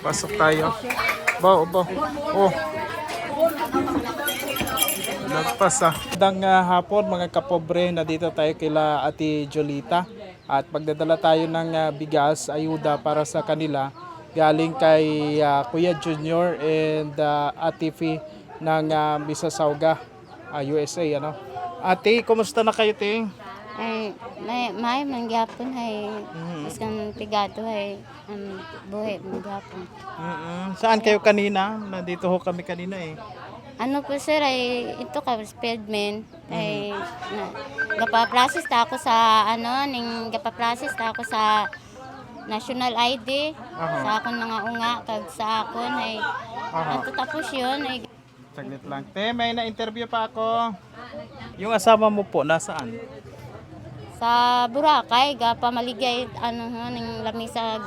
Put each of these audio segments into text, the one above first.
Pasok tayo. Bo, bo. Oh. Nagpas ah. Magandang ah, hapon mga kapobre na dito tayo kila Ate Jolita at magdadala tayo ng ah, bigas, ayuda para sa kanila galing kay ah, Kuya Junior and ah, Ate Fi ng uh, Mississauga, ah, USA ano. Ate, kumusta na kayo, Te? Ay may may mangyapon ay mas kan pigado ay um, buhay mangyapon. mm Saan kayo kanina? Nandito ho kami kanina eh. Ano po sir ay ito ka speedman ay na, gapa-process ta ako sa ano ning gapa-process ta ako sa national ID Aha. sa akon mga unga kag sa akon ay Aha. ato tapos yun ay Saglit lang. Te, may na-interview pa ako. Yung asawa mo po, nasaan? Sa Boracay gapa maligay ano ning lamisa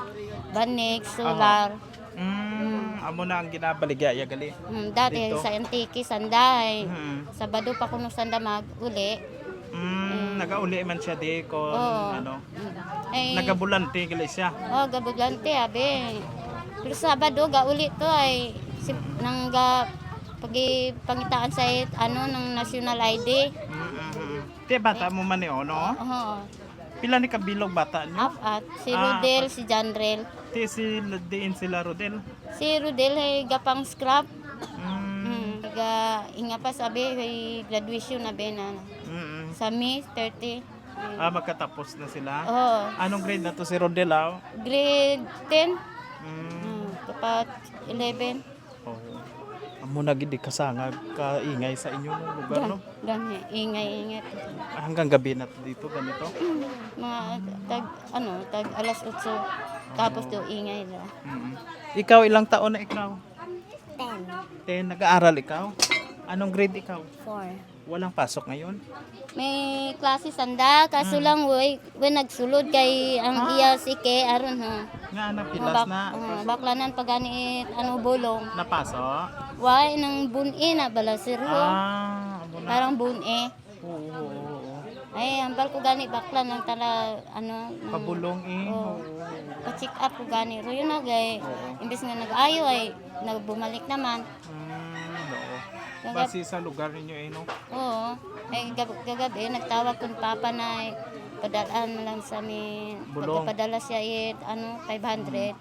banig solar. Mm, amo na ang ginabaligaya gali. Hmm, dati Dito? sa Antique, Sanday. Mm. Sabado pa kuno sanda mag-uli. Mm, nagauli man siya di ko Oo. ano. Ay, Nagabulante gali siya. oh, gabudlante, abe. Pero Sabado, ga-uli to ay si, nang ga, pagi pangitaan sa it, ano, ng national ID. Mm, mm, mm. Te, bata mo man ni ono. Oo. Pila ni kabilog bata niyo? Up at si Ah, Rodel, si Janrel. Te, si diin sila Rodel. Si Rodel ay gapang scrap. Mm, Hmm. Ga, inga pa sabi, ay graduation na be na. mm, mm. Sa May 30. Ah, magkatapos na sila. Oh, Anong grade na to si Rodel ah? grade 10. Mm. Hmm, kapat 11. Oh. Amo na gid kasangag kaingay sa inyo no lugar no. Gani, ingay-ingay. Hanggang gabi na to dito ganito. Mga tag, ano, tag alas 8. Tapos do ingay na. Mm. Ikaw ilang taon na ikaw? 10. 10 nag-aaral ikaw? Anong grade ikaw? 4. Walang pasok ngayon? May klase sanda, kaso lang way, way nagsulod kay ang iya si Ke aron ha. Nga na Mga pilas bak, na. uh, baklanan pagani ano bulong. Napasok? Way nang buni na bala sir ho. Ah, amo na. Parang buni. Oo, oo, oo. Ay, ambal ko gani baklan lang tala ano. nang- Pabulong eh. Oo. Oo. pa-check up ko gani ro yun na gay imbes nga nag-ayo ay nagbumalik naman Mm, oo. Base sa lugar ninyo eh no. oo ay gab- gagabi nagtawag kun papa na ay padalaan lang sa amin Bulong. pagpadala siya it ano 500 eh,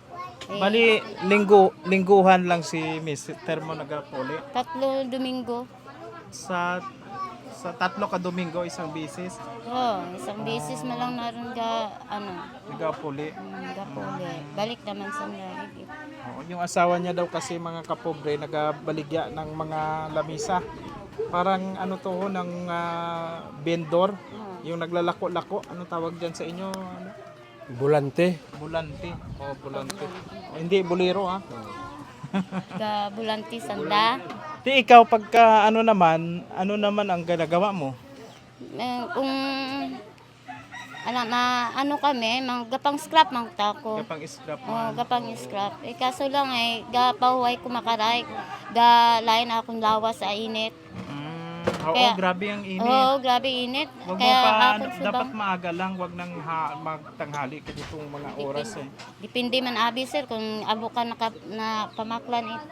Bali linggo lingguhan lang si Mr. mo nagapuli. tatlo domingo Sa sa tatlo ka Domingo isang bisis oo isang beses man lang naroon ga ano nagapuli. mm, gapuli balik naman sa nagigip Oo, yung asawa niya daw kasi mga kapobre nagabaligya ng mga lamisa. Parang ano to ho, ng ah, vendor, yung naglalako-lako, ano tawag diyan sa inyo? Ano? Bulante. Bulante. O bulante. O, hindi bolero ha. ga bulanti sanda Di ikaw pagka ano naman, ano naman ang ginagawa mo? Eh, kung ano, ma, ano kami, mga gapang scrap mang tako. Kapang scrap. Oh, gapang scrap. Eh, kaso lang ay gapahuay ko makaray. Ga lain akong lawas sa init. Oo, Kaya- grabe ang init. Oh, grabe init. Wag mo Kaya pa, ako dapat maaga lang, wag nang ha, magtanghali ka ditong mga oras eh. depende man abi sir kung abo ka naka, na pamaklan it,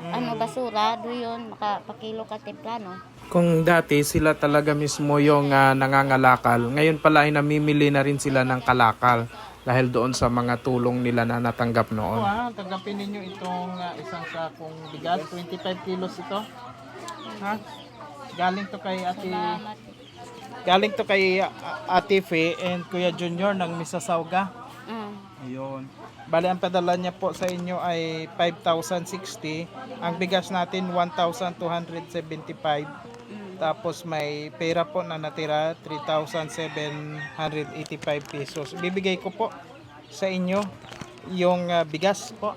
Mm. ano basura, do yun, makapakilo ka temprano. Kung dati sila talaga mismo yung ah, nangangalakal, ngayon pala ay namimili na rin sila ng kalakal dahil doon sa mga tulong nila na natanggap noon. ah, tanggapin ninyo itong ah, isang sakong bigas, 25 kilos ito. Ha? Galing to kay Ate Salamat. Galing to kay Ate Fe and Kuya Junior ng Mississauga. Mm. Ayun. Bali, ang padala niya po sa inyo ay 5,060. Ang bigas natin, 1,275. Tapos may pera po na natira, 3,785 pesos. Bibigay ko po sa inyo yung ah, bigas po.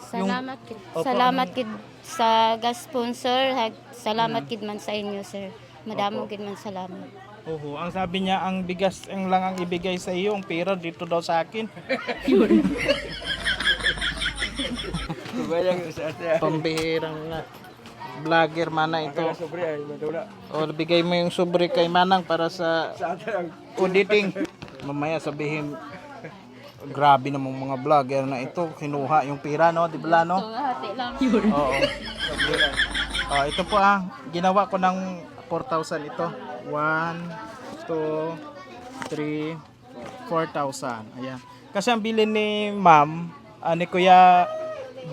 Salamat kid. Opo, Salamat kid sa gas sponsor. Hag- Salamat kid man sa inyo, sir. Madamo kid man salamat. Oho, ang sabi niya, ang bigas ang lang ang ibigay sa iyo, ang pera dito daw sa akin. Bayang sa ate. Pambihirang ah, vlogger mana ito. Sobre ay madula. O, bigay mo yung sobre kay Manang para sa Sa ate ang auditing. Mamaya sabihin, grabe namang mga vlogger na ito. Kinuha yung pira, no? Di ba, no? Hati lang. Oo. Oh, ito po ah. Ginawa ko ng 4,000 ito. 1, 2, 3, 4,000. Ayan. Kasi ang bilin ni ma'am, ah, ni Kuya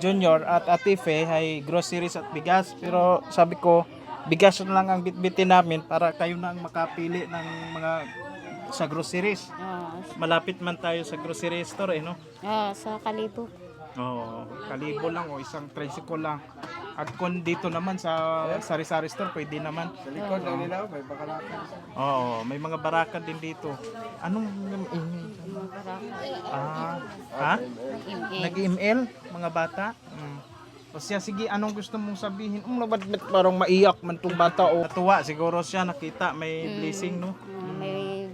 Junior at Ate Fe ay groceries at bigas. Pero sabi ko, bigas na lang ang bitbitin namin para kayo na ang makapili ng mga sa groceries. Ah, Malapit man tayo sa grocery store eh, no? ah, sa Kalibo. Oo, kalibo lang o isang tricycle lang. At kung dito naman sa sari-sari store, pwede naman. Sa likod lang nila, may bakalakan. Oo, may mga baraka din dito. Anong Ah, ha? Nag-email mga bata? Mm. O siya, sige, anong gusto mong sabihin? Um, ba't, ba't parang maiyak man tong bata o natuwa siguro siya nakita may blessing no.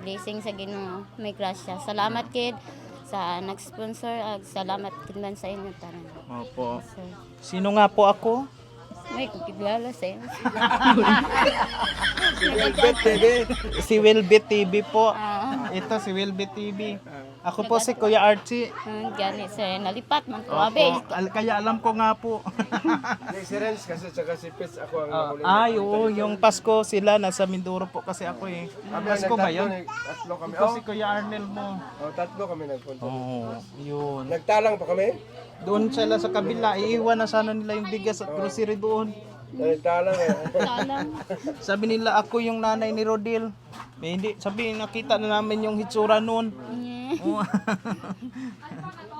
Blessing sa Ginoo. May grasya. Salamat kid sa nag-sponsor. ag salamat kid man sa inyo tanan. Opo. So, Sino nga po ako? may kukilala sa inyo. Velvet TV. Si Wilbit TV po. Ah, Ito si Wilbit TV. Ako po si Kuya Archie. ah, gani sa nalipat man ko Opo, abe. al- kaya alam ko nga po. Ni si Renz kasi tsaka si Pitts ako ang nahuli. Ay, oo, yung Pasko sila nasa Mindoro po kasi ako eh. Kami ang Pasko ba nagtatlo, yun? nag- Tatlo kami. Ito Oh, si Kuya Arnel mo. oh, tatlo kami nagpunta. Oo, yun. Nagtalang pa kami. Doon sila sa kabila, iiwan na sana nila yung bigas at grocery doon. Nagtalang eh. Sabi nila ako yung nanay ni Rodil. May hindi, sabi nakita na namin yung hitsura noon. Oo.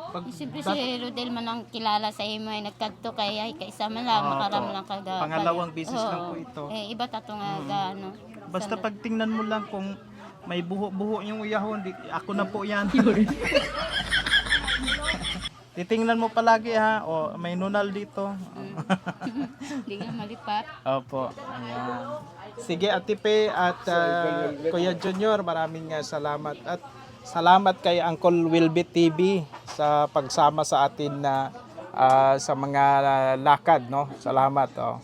Pag Siyempre si Rodel man ang kilala sa imo ay nagkadto kay ay kaisa man lang Opo. makaram lang kaga. Pangalawang Oo. lang po ito. Eh iba tato nga ga ano. Basta pag tingnan mo lang kung may buho-buho yung uyahon, di, ako na po yan. Titingnan mo palagi ha. O, may nunal dito. Hindi nga malipat. Opo. Ayan. Sige, Ate Pe at ah, Kuya Junior, maraming ah, salamat. At salamat kay Uncle Wilby TV sa pagsama sa atin na ah, sa mga lakad, no? Salamat. Oh.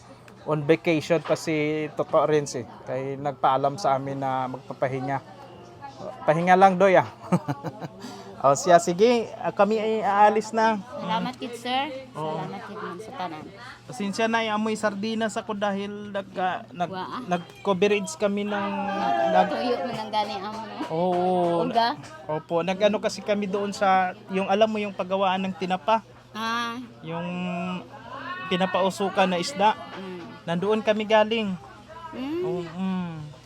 On vacation pa si Toto Renz eh. Kay nagpaalam sa amin na magpapahinga. Pahinga lang, Doy ah. o siya, sige, ah, kami ay aalis na. Salamat kid sir. Salamat kid man sa tanan. Pasensya na, amoy sardinas ako dahil nag, ah, nag, Wa. nag-coverage kami ng... Nag, Tuyo man ang gani amo no. oo, Uga. opo, nag-ano kasi kami doon sa, yung alam mo yung paggawaan ng tinapa, Ah. yung pinapausukan na isda, Mm. nandoon kami galing. Mm. Oo, mm.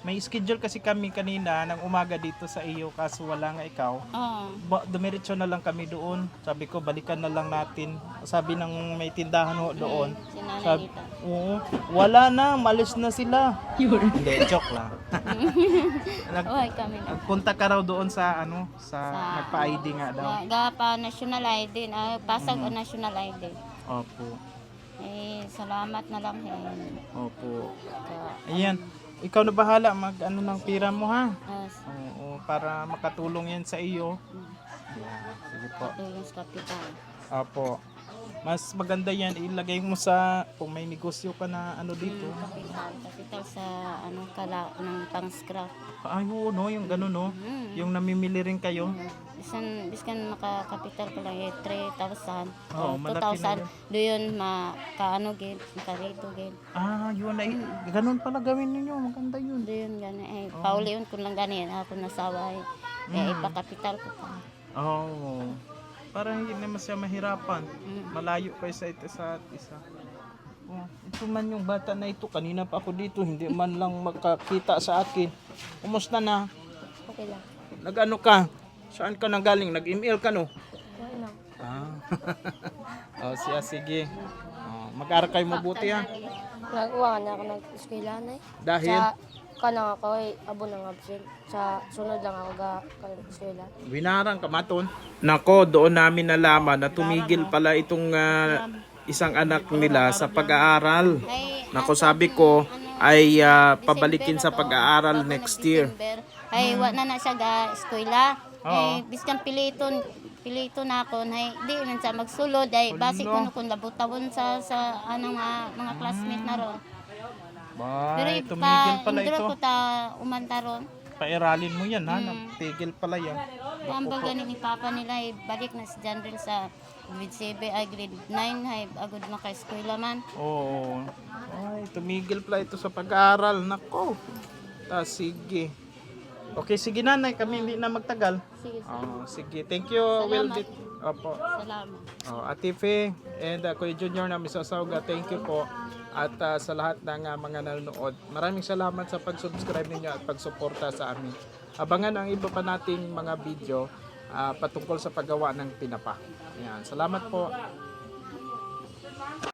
May schedule kasi kami kanina ng umaga dito sa iyo kaso wala nga ikaw. Oh. Ba, dumiretso na lang kami doon. Sabi ko, balikan na lang natin. Sabi ng may tindahan ho doon. Si Nanay Sabi, Rita. oo, wala na, malis na sila. Hindi, joke lang. Nag, Oy, kami na. nagpunta ka raw doon sa ano, sa, Sa- nagpa-ID nga daw. Na, ga pa national ID, ah, pasag Mm. o national ID. Opo. Eh, salamat na lang eh. Opo. Ka, Ayan, ikaw na bahala mag ano ng pira mo ha. ah, Oo, para makatulong yan sa iyo. Ayan, sige po. tulong sa kapital. Opo. Mas maganda yan, ilagay mo sa, kung may negosyo ka na ano dito. Kapital, kapital sa ano kala ng pang scrap. Ay, oo, no, yung gano'n, no. Mm. Yung namimili rin kayo. Bisan biskan makakapital ko lang eh 3,000 Oo, o malaki na 2,000 doon makaano gid makarito gid. Ah, yun na, ganun pala gawin ninyo, maganda yun. Doon gani eh paulion ko lang gani ako nasawa eh. Eh ipakapital ko pa. Oo. Oh, para hindi naman siya mahirapan. Mm. Malayo kayo sa ito sa at isa. Oh, ito man yung bata na ito, kanina pa ako dito, hindi man lang makakita sa akin. Kumusta na? Okay lang. Nag-ano ka? Saan ka nang galing? Nag-email ka no? Okay lang. Ah. oh, siya, sige. Oh, mag-aral kayo mabuti ha. Nagkuha na ako ng eskwela na eh. Dahil Sa kanang ako ay abo ng absent. Sa sunod lang ako ga eskwela. Winarang kamaton. Nako, doon namin nalaman na tumigil pala itong ah, isang anak nila sa pag-aaral. Ay, Nako, sabi ko ay ah, pabalikin sa pag-aaral next year. Ay, wa na na siya ga eskwela. Eh, biskan piliton pilito na ako ay di man sa magsulod ay basi ko no kun labutawon sa sa anong mga, mga classmate na ron. Ba, Pero tumigil pala ito. ko ta umanta ron. pairalin mo yan ha. Tigil pala yan. Ang baga ni Papa nila ay balik na si John rin sa grade 7 ay grade 9 ay agad maka-eskwela man. Oo. Ay, tumigil pala ito sa pag-aaral. Nako. Ah, sige. Okay, sige nanay. Kami hindi na magtagal. Sige, sir. Oh, sige. Thank you, Wildit. Opo. Salamat. Oh, Ate Fe and uh, Kuya Junior na Misasauga, thank you po. At uh, sa lahat ng uh, mga nanonood, maraming salamat sa pag-subscribe ninyo at pagsuporta sa amin. Abangan ang iba pa nating mga video uh, patungkol sa paggawa ng pinapa. Ayan. Salamat po.